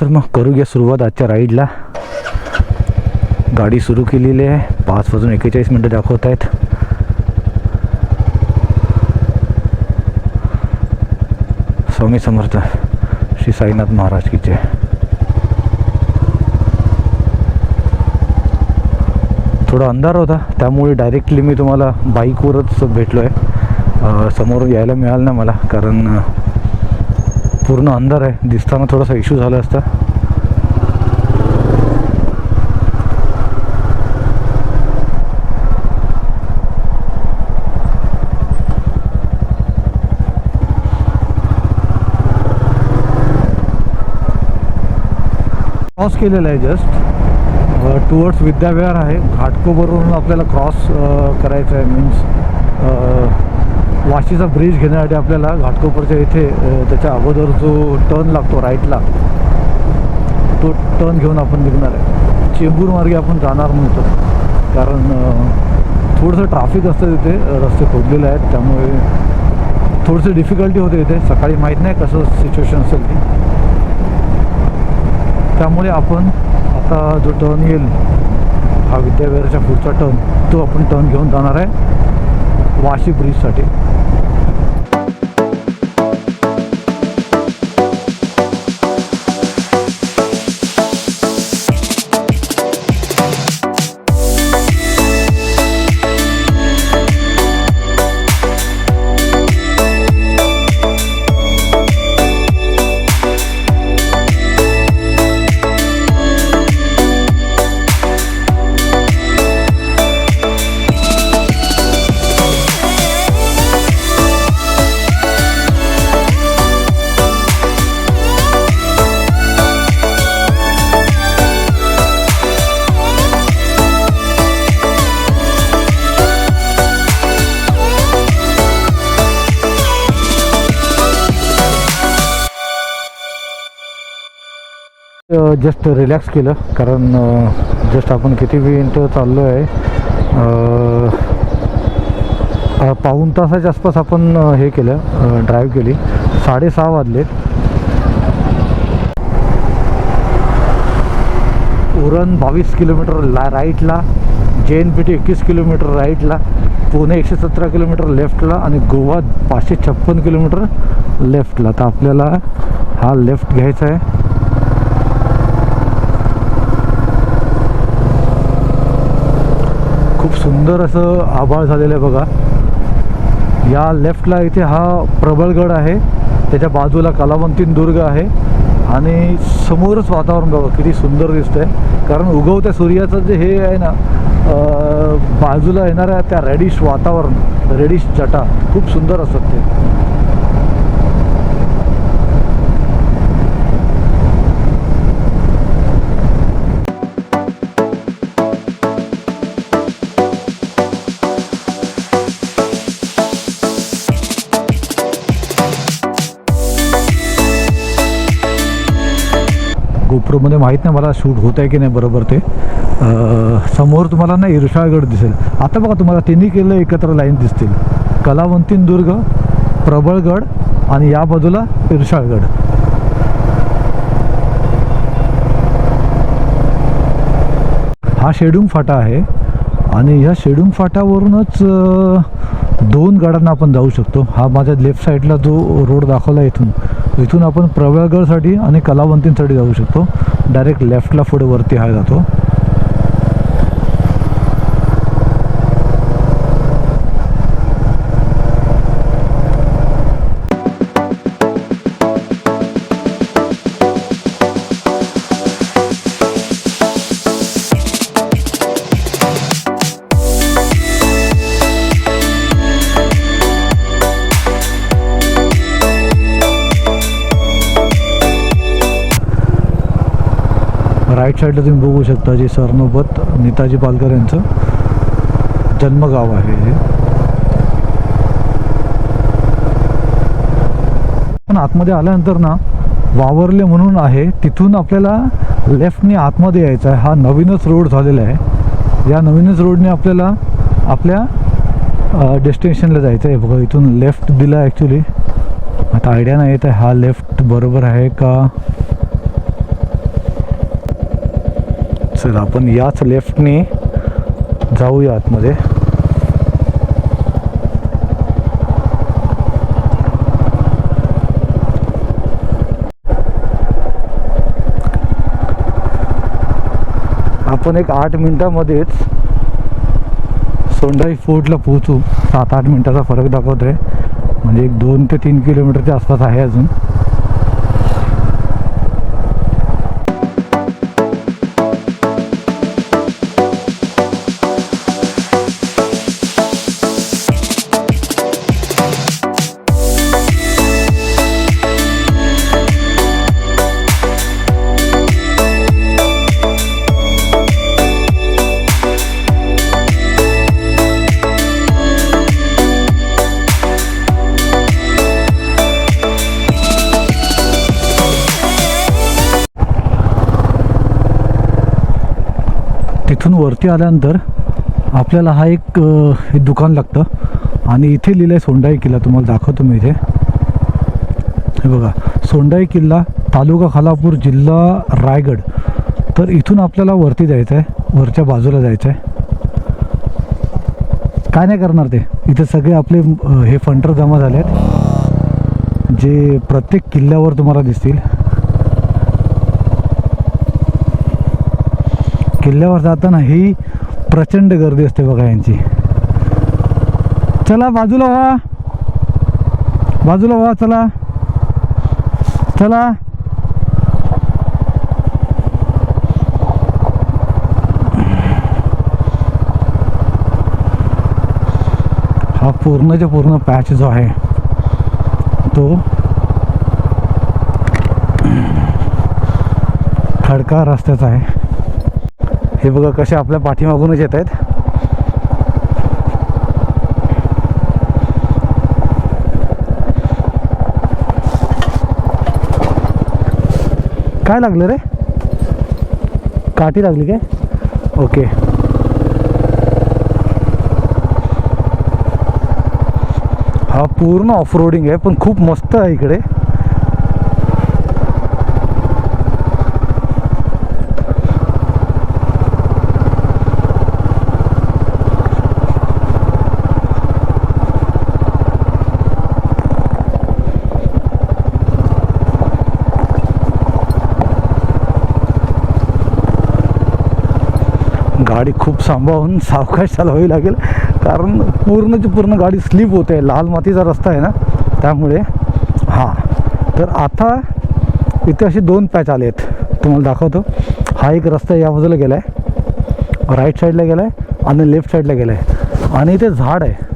तर मग करूया सुरुवात आजच्या राईडला. गाडी सुरू केलेली आहे. पाच वाजून एकेचाळीस मिनटं दाखवत आहेत. स्वामी समर्थ श्री साईनाथ महाराज की जय थोडा अंधार होता त्यामुळे डायरेक्टली मी तुम्हाला बाईकवरच भेटलो आहे समोर यायला मिळालं ना मला कारण पूर्ण अंधार आहे. दिसताना थोडासा इश्यू झाला असता. क्रॉस केलेला आहे जस्ट टुवर्ड्स विद्याविहार आहे. घाटकोबरवरून आपल्याला क्रॉस करायचं आहे मीन्स वाशीचा ब्रिज घेण्यासाठी आपल्याला घाटकोपरच्या इथे त्याच्या अगोदर जो टर्न लागतो राईटला तो टर्न घेऊन आपण निघणार आहे. चेंबूर मार्गे आपण जाणार नव्हतो. कारण थोडंसं ट्राफिक असतं तिथे रस्ते खोदलेले आहेत त्यामुळे थोडंसं डिफिकल्टी होते इथे. सकाळी माहीत नाही कसं सिच्युएशन असेल ती. त्यामुळे आपण आता जो टर्न येईल हा विद्याविहाराच्या पुढचा टर्न तो आपण टर्न घेऊन जाणार आहे. वाशी ब्रिजसाठी जस्ट रिलॅक्स केलं. कारण जस्ट आपण किती मिनिटं चाललो आहे पाऊण तासाच्या आसपास आपण हे केलं ड्राईव्ह केली. साडेसहा वाजले उरण बावीस किलोमीटर ला राईटला जे एन पी टी एकवीस किलोमीटर राईटला पुणे एकशे सतरा किलोमीटर लेफ्टला आणि गोवा पाचशे छप्पन किलोमीटर लेफ्टला तर आपल्याला हा लेफ्ट घ्यायचा आहे. सुंदर असं आभाळ झालेलं आहे बघा. या लेफ्टला इथे हा प्रबळगड आहे. त्याच्या बाजूला कलावंतीन दुर्ग आहे. आणि समोरच वातावरण बघा किती सुंदर दिसतंय. कारण उगवत्या सूर्याचं जे हे आहे ना बाजूला येणाऱ्या त्या रेडिश वातावरण रेडिश चटा खूप सुंदर असतात ते. प्रोमध्ये माहीत नाही मला शूट होत आहे की नाही बरोबर ते. समोर तुम्हाला ना इरशाळगड दिसेल. आता बघा तुम्हाला तिन्ही केलं एकत्र लाईन दिसतील. कलावंतीन दुर्ग प्रबळगड आणि या बाजूला इरशाळगड. हा शेडूंग फाटा आहे आणि ह्या शेडूंग फाटावरूनच दोन गाड्यांना आपण जाऊ शकतो. हा माझ्या लेफ्ट साईडला जो रोड दाखवला इथून. इथून आपण प्रबळगडसाठी आणि कलावंतींसाठी जाऊ शकतो. डायरेक्ट लेफ्टला पुढे वरती हा जातो. राईट साईडला तुम्ही बघू शकता जे सरनोबत नेताजी पालकर यांचं जन्मगाव आहे हे. पण आतमध्ये आल्यानंतर ना वावरले म्हणून आहे तिथून आपल्याला लेफ्टने आतमध्ये यायचं आहे. हा नवीनच रोड झालेला आहे. या नवीनच रोडने आपल्याला आपल्या डेस्टिनेशनला जायचं आहे बघा इथून लेफ्ट दिला ॲक्च्युली आता आयडिया नाही येत आहे हा लेफ्ट बरोबर आहे का? सर आपण याच लेफ्टने जाऊया आतमध्ये. आपण एक आठ मिनिटामध्येच सोंडाई फोर्टला पोहोचू. सात आठ मिनिटाचा फरक दाखवतोय. म्हणजे एक दोन ते तीन किलोमीटरच्या आसपास आहे अजून. इथून वरती आल्यानंतर आपल्याला हा एक हे दुकान लागतं. आणि इथे लिहिलं आहे सोंडाई किल्ला तुम्हाला दाखवतो मी इथे. हे बघा सोंडाई किल्ला तालुका खालापूर जिल्हा रायगड. तर इथून आपल्याला वरती जायचं आहे वरच्या बाजूला जायचं आहे काय नाही करणार ते. इथे सगळे आपले हे फंटर जमा झाले आहेत जे प्रत्येक किल्ल्यावर तुम्हाला दिसतील. किल्ल्यावर जाताना ही प्रचंड गर्दी असते बघा यांची. चला बाजूला व्हा. बाजूला व्हा चला. चला. हा पूर्णच्या पूर्ण पॅच जो आहे तो खडका रस्त्याचा आहे. हे बघा कसे आपल्या पाठीमागूनच येत आहेत. काय लागलं रे? काठी लागली काय? ओके. हा पूर्ण ऑफ रोडिंग आहे पण खूप मस्त आहे इकडे गाडी खूप सांभाळून सावकाश चालवावी लागेल कारण पूर्णची पूर्ण गाडी स्लिप होते लाल मातीचा रस्ता आहे ना त्यामुळे हां तर आता इथे असे दोन पॅच आले आहेत तुम्हाला दाखवतो हा एक रस्ता या बाजूला गेला आहे राईट साईडला गेला आहे आणि लेफ्ट साईडला गेला आहे आणि इथे झाड आहे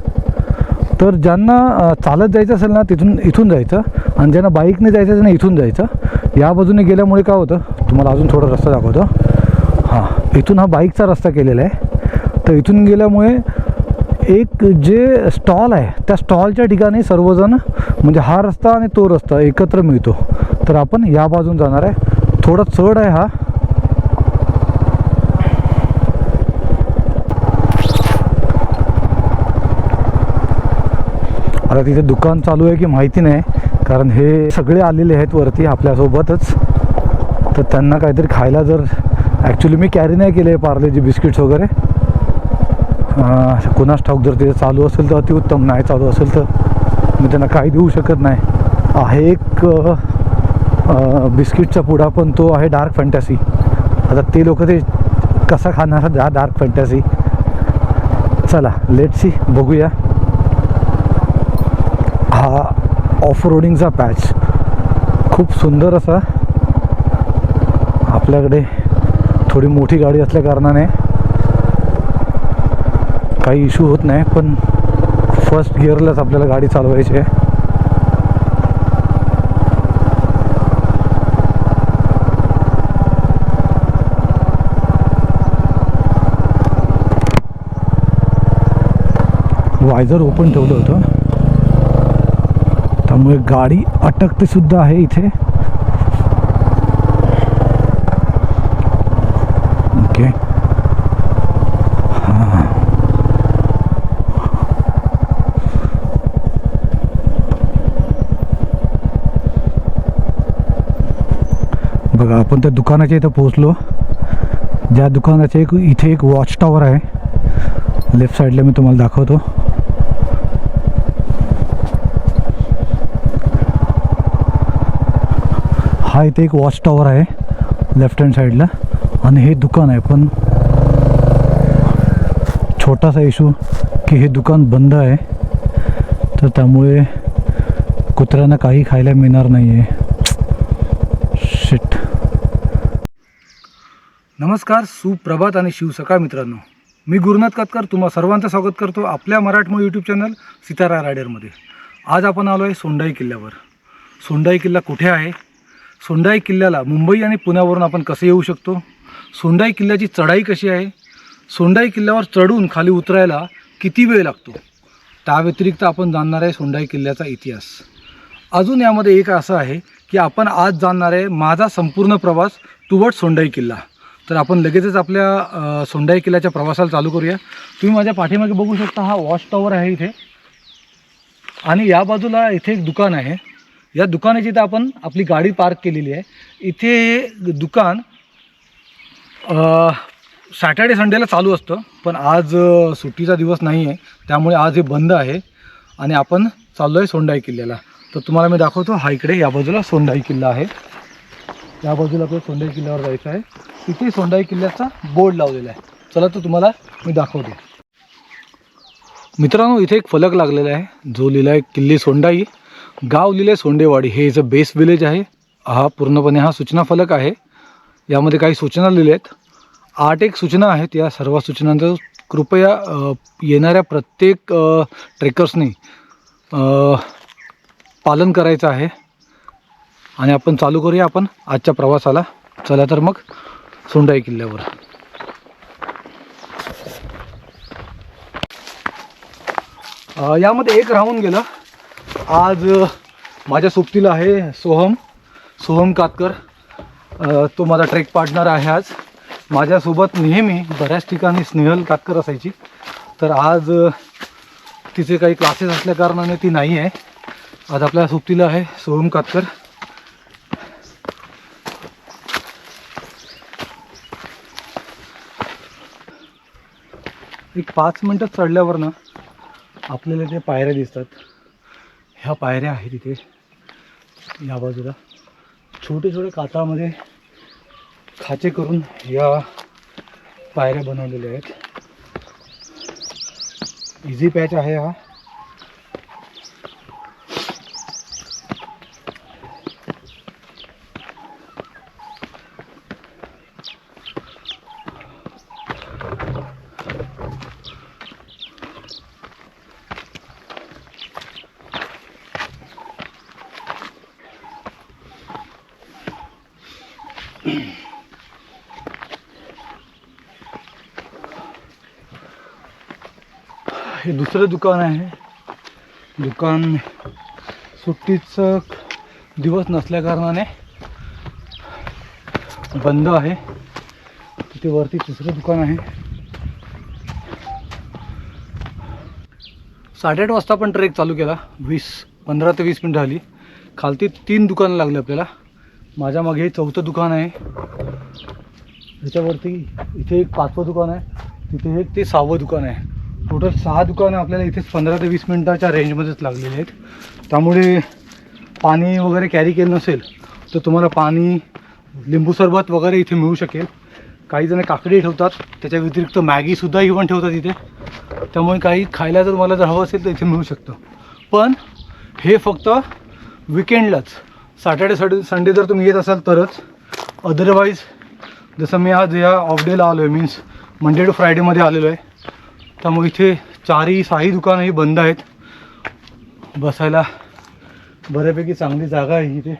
तर ज्यांना चालत जायचं असेल ना तिथून इथून जायचं आणि ज्यांना बाईकने जायचं असेल ना इथून जायचं या बाजूने गेल्यामुळे काय होतं तुम्हाला अजून थोडा रस्ता दाखवतो हां इथून हा बाईकचा रस्ता केलेला आहे तर इथून गेल्यामुळे एक जे स्टॉल आहे त्या स्टॉलच्या ठिकाणी सर्वजण म्हणजे हा रस्ता आणि तो रस्ता एकत्र मिळतो. तर आपण या बाजून जाणार आहे. थोडा चढ आहे हा. आता तिथे दुकान चालू आहे की माहिती नाही कारण हे सगळे आलेले आहेत वरती आपल्यासोबतच. तर त्यांना काहीतरी खायला जर ॲक्च्युली मी कॅरी नाही केले पार्लेजी बिस्किट्स वगैरे. कुणास ठाऊक जर ते चालू असेल तर अतिउत्तम नाही चालू असेल तर मी त्यांना काही देऊ शकत नाही. आहे एक बिस्किटचा पुडा पण तो आहे डार्क फॅन्टॅसी आता ते लोक ते कसा खाणार हा डार्क फॅन्टॅसी चला लेट सी बघूया. हा ऑफ रोडिंगचा पॅच खूप सुंदर असा. आपल्याकडे थोडी मोठी गाडी असल्या कारणाने काही इश्यू होत नाही पण फर्स्ट गिअरलाच आपल्याला गाडी चालवायची आहे. वायझर ओपन ठेवलं होतं. त्यामुळे गाडी अटकते सुद्धा आहे इथे. ओके बघा आपण त्या दुकानाच्या इथं पोहोचलो. ज्या दुकानाचे एक इथे एक वॉच टॉवर आहे. लेफ्ट साईडला मी तुम्हाला दाखवतो. हा इथे एक वॉच टॉवर आहे लेफ्ट हँड साईडला आणि हे दुकान आहे पण छोटासा इशू की हे दुकान बंद आहे. तर त्यामुळे कुत्र्यांना काही खायला मिळणार नाही आहे शिट नमस्कार सुप्रभात आणि शिवसकाळ मित्रांनो. मी गुरुनाथ कातकर तुम्हा सर्वांचं स्वागत करतो आपल्या मराठमोळी यूट्यूब चॅनल सितारा रायडरमध्ये. आज आपण आलो आहे सोंडाई किल्ल्यावर. सोंडाई किल्ला कुठे आहे? सोंडाई किल्ल्याला मुंबई आणि पुण्यावरून आपण कसं येऊ शकतो? सोंडाई किल्ल्याची चढाई कशी आहे? सोंडाई किल्ल्यावर चढून खाली उतरायला किती वेळ लागतो? त्या व्यतिरिक्त आपण जाणणार आहे सोंडाई किल्ल्याचा इतिहास. अजून यामध्ये एक असं आहे की आपण आज जाणणार आहे माझा संपूर्ण प्रवास तुवट सोंडाई किल्ला. तर आपण लगेचच आपल्या सोंडाई किल्ल्याच्या प्रवासाला चालू करूया. तुम्ही माझ्या पाठीमागे बघू शकता हा वॉच टॉवर आहे इथे. आणि या बाजूला इथे एक दुकान आहे. या दुकानाची इथं आपण आपली गाडी पार्क केलेली आहे. इथे दुकान सॅटर्डे संडेला चालू असतं. पण आज सुट्टीचा दिवस नाही आहे त्यामुळे आज हे बंद आहे. आणि आपण चाललो आहे सोंडाई किल्ल्याला. तर तुम्हाला मी दाखवतो हा इकडे या बाजूला सोंडाई किल्ला आहे. या बाजूला आपल्याला सोंडाई किल्ल्यावर जायचं आहे. तिथे सोंडाई किल्ल्याचा बोर्ड लावलेला आहे. चला तर तुम्हाला मी दाखवतो. मित्रांनो इथे एक फलक लागलेला आहे. जो लिहिला आहे किल्ले सोंडाई गाव लिहिले सोंडेवाडी. हे इथं बेस विलेज आहे. हा पूर्णपणे हा सूचना फलक आहे. यामध्ये काही सूचना लिहिल्या आहेत. आठ एक सूचना आहेत. या सर्व सूचनांचं कृपया येणाऱ्या प्रत्येक ट्रेकर्सनी पालन करायचं आहे. आणि आपण चालू करूया आपण आजच्या प्रवासाला. चला तर मग सोंडाई किल्ल्यावर. यामध्ये एक राहून गेलं. आज माझ्या सोबतीला आहे सोहम सोहम कातकर. तो माझा ट्रेक पार्टनर आहे आज. माझ्यासोबत नेहमी बऱ्याच ठिकाणी स्नेहल कातकर असायची. तर आज तिचे काही क्लासेस असल्या कारणाने ती नाही आहे आज आपल्या सोबतीला आहे सोहम कातकर. एक पाच मिनटं चढल्यावर ना आपल्याला ते पायऱ्या दिसतात. ह्या पायऱ्या आहेत इथे. या बाजूला छोटे छोटे कातामध्ये खाचे करून या पायऱ्या बनवलेल्या आहेत. इझी पॅच आहे हा. हे दुसरं दुकान आहे. दुकान सुट्टीचं दिवस नसल्या कारणाने बंद आहे. तिथे वरती तिसरं दुकान आहे. साडेआठ वाजता पण ट्रेक चालू केला. वीस पंधरा ते वीस मिनटं झाली. खालती तीन दुकानं लागली आपल्याला. माझ्या मागे हे चौथं दुकान आहे. त्याच्यावरती इथे एक पाचवं दुकान आहे. तिथे एक ते सहावं दुकान आहे. टोटल सहा दुकानं आपल्याला इथेच पंधरा ते वीस मिनटाच्या रेंजमध्येच लागलेली आहेत. त्यामुळे पाणी वगैरे कॅरी केलं नसेल तर तुम्हाला पाणी लिंबू सरबत वगैरे इथे मिळू शकेल. काही जण काकडी ठेवतात त्याच्या व्यतिरिक्त मॅगीसुद्धा इव्हन ठेवतात इथे. त्यामुळे काही खायला जर मला जर हवं असेल तर इथे मिळू शकतं. पण हे फक्त विकेंडलाच सॅटर्डे सडे संडे जर तुम्ही येत असाल तरच. अदरवाईज जसं मी आज या ऑफ डेला आलो आहे मीन्स मंडे टू फ्रायडेमध्ये आलेलो आहे. त्यामुळे इथे चारही सहाही दुकानंही बंद आहेत. बसायला बऱ्यापैकी चांगली जागा आहे इथे.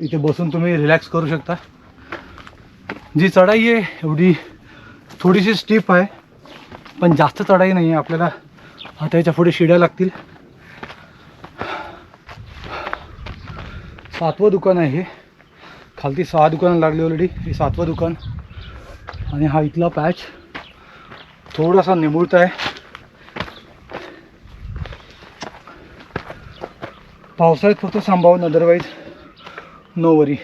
इथे बसून तुम्ही रिलॅक्स करू शकता. जी चढाई आहे एवढी थोडीशी स्टीप आहे. पण जास्त चढाई नाही आहे आपल्याला आता याच्यापुढे शिड्या लागतील. सातवं दुकान आहे हे. खालती सहा दुकानं लागली ऑलरेडी हे सातवं दुकान. आणि हा इथला पॅच थोडासा निमुळत आहे. पावसाळ्यात फक्त सांभाळून अदरवाईज नो वरी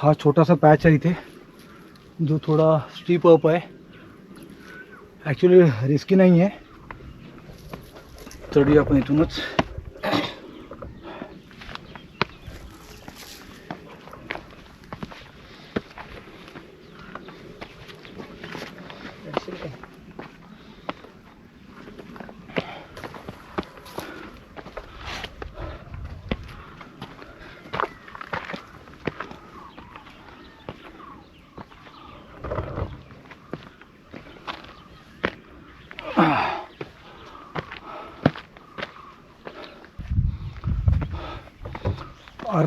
छोटासा पैच आहे इथे, जो थोडा स्टीप अप आहे एक्चुअली रिस्की नहीं है। तरी आपण इथूनच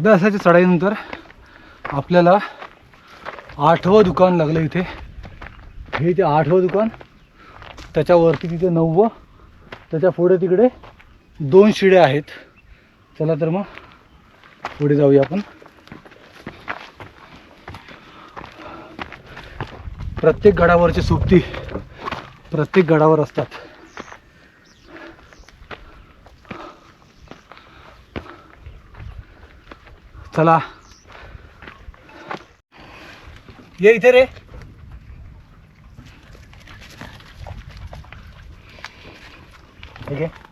अर्ध्या तासाच्या चढाईनंतर आपल्याला आठवं दुकान लागलं इथे. हे ते आठवं दुकान. त्याच्यावरती तिथे नववं त्याच्या पुढे तिकडे दोन शिड्या आहेत. चला तर मग पुढे जाऊया आपण. प्रत्येक गडावरची सोबती प्रत्येक गडावर असतात. चला. ये इथे रे ठीक आहे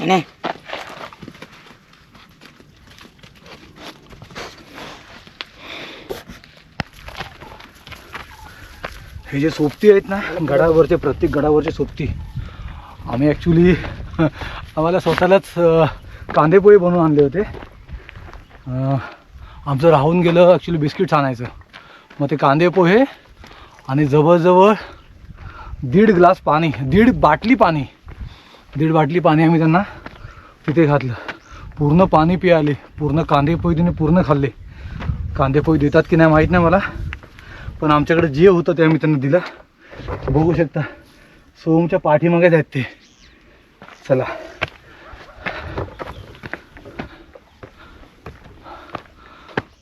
नाही हे जे सोबती आहेत ना गडावरचे प्रत्येक गडावरचे सोबती. आम्ही ॲक्च्युली आम्हाला स्वतःलाच कांदेपोहे बनवून आणले होते. आमचं राहून गेलं ॲक्च्युली बिस्किट्स आणायचं. मग ते कांदेपोहे आणि जवळजवळ दीड ग्लास पाणी दीड बाटली पाणी दीड बाटली पाणी आम्ही त्यांना तिथे घातलं. पूर्ण पाणी पियाले पूर्ण कांदेपोहे तिने पूर्ण खाल्ले. कांदेपोहे देतात की नाही माहीत नाही मला पण आमच्याकडे जे होतं ते आम्ही त्यांना दिलं. बघू शकता सोमच्या पाठीमागेच आहेत ते. चला.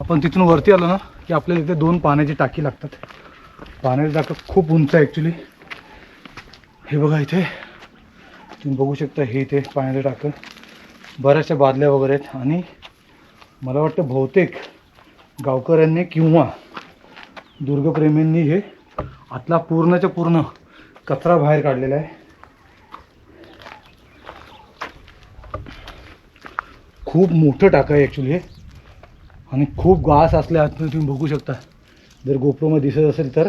आपण तिथून वरती आलो ना की आपल्याला इथे दोन पाण्याची टाकी लागतात. पाण्याची टाकत खूप उंच आहे ॲक्च्युली हे बघा इथे. तुम्ही बघू शकता हे इथे पाण्याचं टाकं बऱ्याचशा बादल्या वगैरे आहेत. आणि मला वाटतं बहुतेक गावकऱ्यांनी किंवा दुर्गप्रेमींनी हे आतला पूर्णच्या पूर्ण कचरा बाहेर काढलेला आहे. खूप मोठं टाकं आहे ॲक्च्युली हे. आणि खूप गास असल्या आतमध्ये तुम्ही बघू शकता. जर गोप्रोमध्ये दिसत असेल तर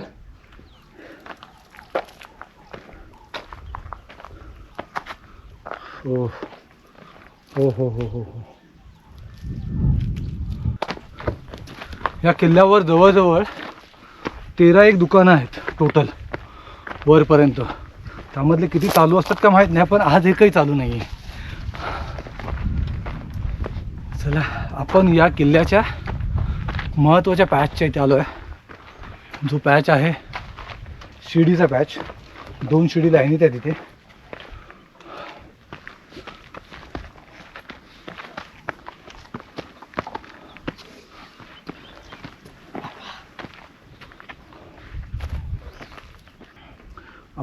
हो हो हो हो हो हो. या किल्ल्यावर जवळजवळ तेरा एक दुकानं आहेत टोटल वरपर्यंत. त्यामधले किती चालू असतात का माहीत नाही पण आज एकही चालू नाही आहे चला आपण या किल्ल्याच्या महत्त्वाच्या पॅचच्या इथे आलो आहे जो पॅच आहे शिडीचा पॅच. दोन शिडी लाईनीत आहे तिथे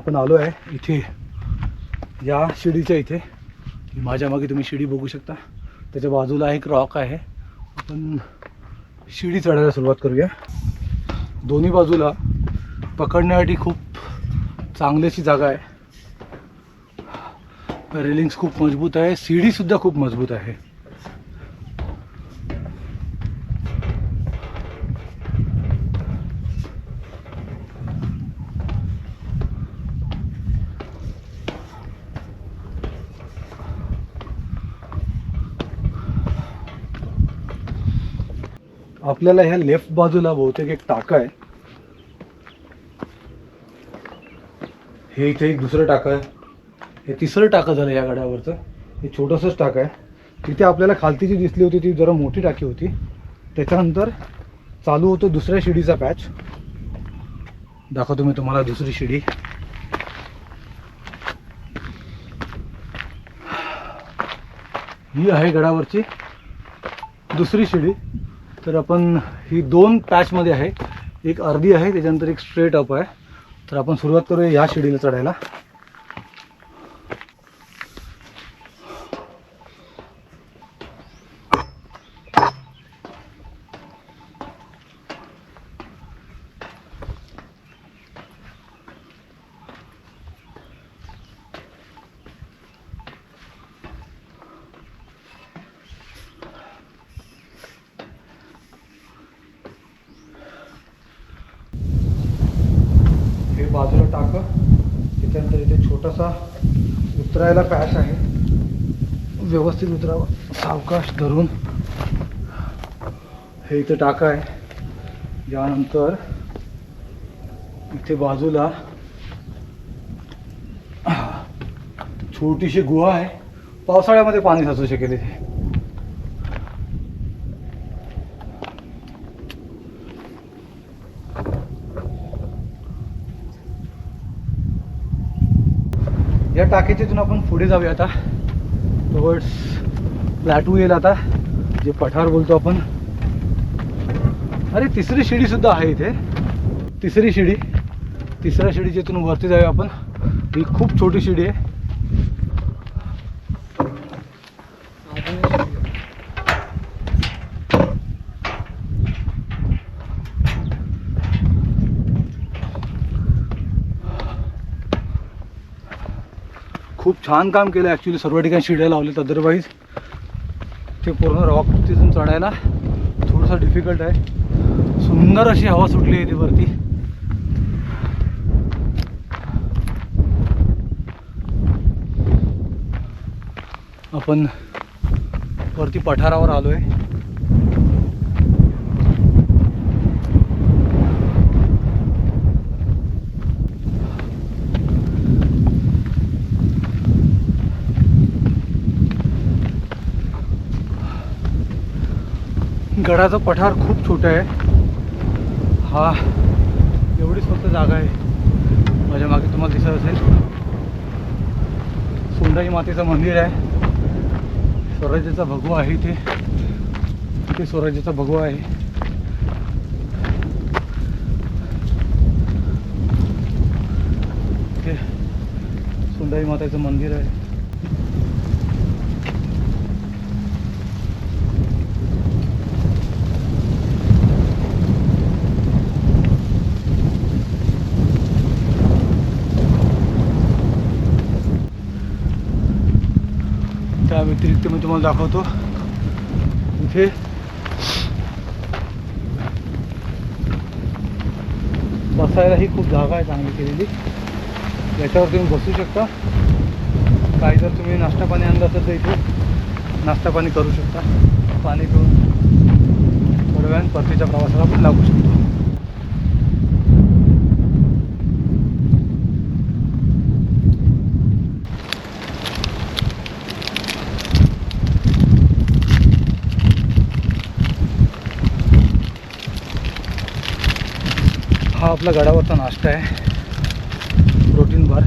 आपण आलो आहे इथे या शिडीच्या इथे. माझ्या मागे तुम्ही शिडी बघू शकता. त्याच्या बाजूला एक रॉक आहे. आपण शिडी चढायला सुरुवात करूया. दोन्ही बाजूला पकडण्यासाठी खूप चांगली अशी जागा आहे. रेलिंग्स खूप मजबूत आहे. सीडीसुद्धा खूप मजबूत आहे. आपल्याला ह्या लेफ्ट बाजूला बहुतेक एक टाका आहे. हे इथे एक दुसरं टाकं आहे. हे तिसरं टाकं झालं या गाड्यावरचं. हे छोटंसंच टाकं आहे. तिथे आपल्याला खालती जी दिसली होती ती जरा मोठी टाकी होती. त्याच्यानंतर चालू होतो दुसऱ्या शिडीचा पॅच. दाखवतो मी तुम्हाला दुसरी शिडी. ही आहे गडावरची दुसरी शिडी. तर आपण ही दोन पॅचमध्ये आहे. एक अर्धी आहे त्याच्यानंतर एक स्ट्रेट अप आहे. तर आपण सुरुवात करूया या शिडीला चढायला हे बाजूला टाकं त्याच्यानंतर इथे छोटासा उतरायला पॅच आहे व्यवस्थित उतरावं सावकाश धरून हे इथे टाका आहे. यानंतर इथे बाजूला छोटीशी गुहा आहे. पावसाळ्यामध्ये पाणी साचू शकेल इथे. या टाकीतून आपण पुढे जाऊया आता. टुवर्ड्स प्लॅटू येईल आता. जे पठार बोलतो आपण. अरे तिसरी शिडी सुद्धा आहे इथे. तिसरी शिडी. तिसऱ्या शिडी जिथून वरती जाऊया आपण. ही खूप छोटी शिडी आहे. खूप छान काम केलं ॲक्च्युली सर्व ठिकाणी शिड्या लावलेत अदरवाईज ते पूर्ण रॉक तिथून चढायला थोडंसं डिफिकल्ट आहे. सुंदर अशी हवा सुटली आहे ती वरती आपण वरती पठारावर आलो आहे गडाचं पठार खूप छोटं आहे. हा एवढीच फक्त जागा आहे. माझ्या मागे तुम्हाला दिसत असेल. सोंडाई मातेचं मंदिर आहे. स्वराज्याचा भगवा आहे इथे. इथे स्वराज्याचा भगवा आहे. इथे सोंडाई मातेचं मंदिर आहे त्या व्यतिरिक्त मी तुम्हाला दाखवतो. इथे. बसायला ही खूप जागा आहे चांगली केलेली. याच्यावर तुम्ही बसू शकता. काही जर तुम्ही नाश्ता पाणी आणलं असेल तर इथे नाश्ता पाणी करू शकता. पाणी पिऊन थोड्या वेळाने परतीच्या प्रवासाला पण लागू शकता. हा आपला गडावरचा नाश्ता आहे. Protein bar.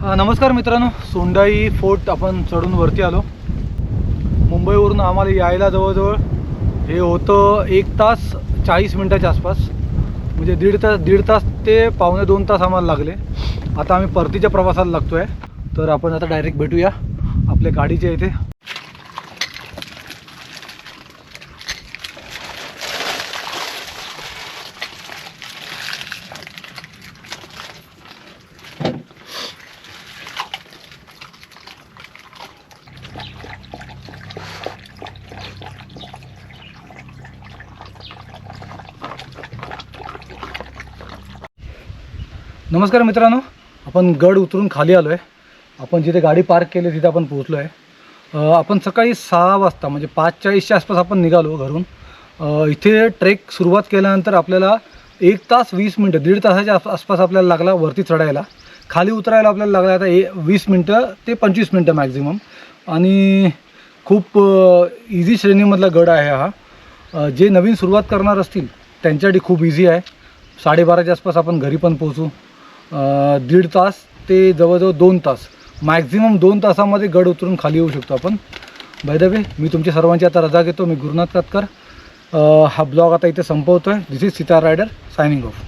हा नमस्कार मित्रांनो. सोंडाई फोर्ट आपण चढून वरती आलो. मुंबईवरून आम्हाला यायला जवळजवळ हे होतं एक तास चाळीस मिनटाच्या आसपास. म्हणजे दीड तास दीड तास ते पावणे दोन तास आम्हाला लागले. आता आम्ही परतीच्या प्रवासाला लागतो आहे तर आपण आता डायरेक्ट भेटूया आपल्या गाडीच्या इथे. नमस्कार मित्रांनो आपण गड उतरून खाली आलो आहे आपण जिथे गाडी पार्क केली तिथे आपण पोहोचलो आहे आपण सकाळी सहा वाजता म्हणजे पाच चाळीसच्या आसपास आपण निघालो घरून. इथे ट्रेक सुरुवात केल्यानंतर आपल्याला एक तास वीस मिनटं दीड तासाच्या आसपास आपल्याला लागला वरती चढायला. खाली उतरायला आपल्याला लागला आता ए वीस मिनटं ते पंचवीस मिनटं मॅक्झिमम आणि खूप इझी श्रेणीमधला गड आहे हा. जे नवीन सुरुवात करणार असतील त्यांच्यासाठी खूप इझी आहे. साडेबाराच्या आसपास आपण घरी पण पोहोचू. दीड तास ते जवळजवळ दोन तास. मॅक्झिमम दोन तासामध्ये गड उतरून खाली येऊ शकतो आपण. बाय द मी तुमच्या सर्वांची आता रजा घेतो. मी गुरुनाथ कातकर. हा ब्लॉग आता इथे संपवतो आहे this is Sitar rider signing off